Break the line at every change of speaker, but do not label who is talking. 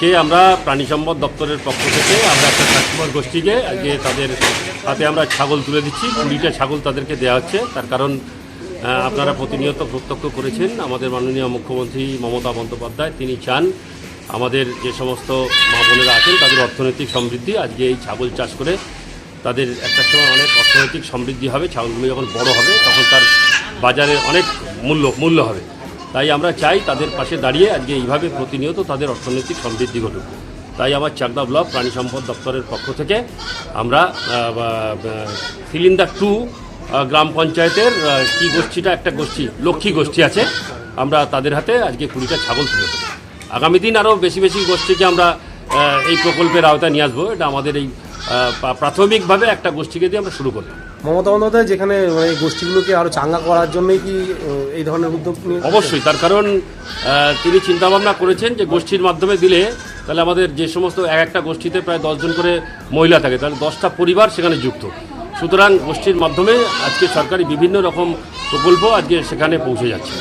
আজকে আমরা প্রাণী সম্পদ দপ্তরের পক্ষ থেকে আমরা একটা কাস্টমার গোষ্ঠীকে আজকে তাদের হাতে আমরা ছাগল তুলে দিচ্ছি। কুড়িটা ছাগল তাদেরকে দেওয়া হচ্ছে। তার কারণ আপনারা প্রতিনিয়ত প্রত্যক্ষ করেছেন। আমাদের মাননীয় মুখ্যমন্ত্রী মমতা বন্দ্যোপাধ্যায়, তিনি চান আমাদের যে সমস্ত মা বোনেরা আছেন, তাদের অর্থনৈতিক সমৃদ্ধি। আজকে এই ছাগল চাষ করে তাদের একটা সময় অনেক অর্থনৈতিক সমৃদ্ধি হবে। ছাগলগুলো যখন বড় হবে, তখন তার বাজারে অনেক মূল্য মূল্য হবে। তাই আমরা চাই তাদের পাশে দাঁড়িয়ে আজকে এইভাবে প্রতিনিয়ত তাদের অর্থনৈতিক সমৃদ্ধি ঘটুক। তাই আমার চাকদা ব্লক প্রাণী সম্পদ দপ্তরের পক্ষ থেকে আমরা সিলিন্ডার টু গ্রাম পঞ্চায়েতের কি গোষ্ঠীটা একটা গোষ্ঠী, লক্ষ্মী গোষ্ঠী আছে, আমরা তাদের হাতে আজকে কুড়িটা ছাগল তুলে দেবো আগামী দিন আরও বেশি বেশি গোষ্ঠীকে আমরা এই প্রকল্পের আওতায় নিয়ে আসব। এটা আমাদের এই প্রাথমিকভাবে একটা গোষ্ঠীকে দিয়ে আমরা শুরু করব।
মমতা বন্দ্যোপাধ্যায় যেখানে মানে এই গোষ্ঠীগুলোকে আরও চাঙ্গা করার জন্যই কি এই ধরনের উদ্যোগ
অবশ্যই তার কারণ তিনি চিন্তাভাবনা করেছেন যে গোষ্ঠীর মাধ্যমে দিলে তাহলে আমাদের যে সমস্ত এক একটা গোষ্ঠীতে প্রায় দশজন করে মহিলা থাকে তাহলে দশটা পরিবার সেখানে যুক্ত। সুতরাং গোষ্ঠীর মাধ্যমে আজকে সরকারি বিভিন্ন রকম প্রকল্প আজকে সেখানে পৌঁছে যাচ্ছে।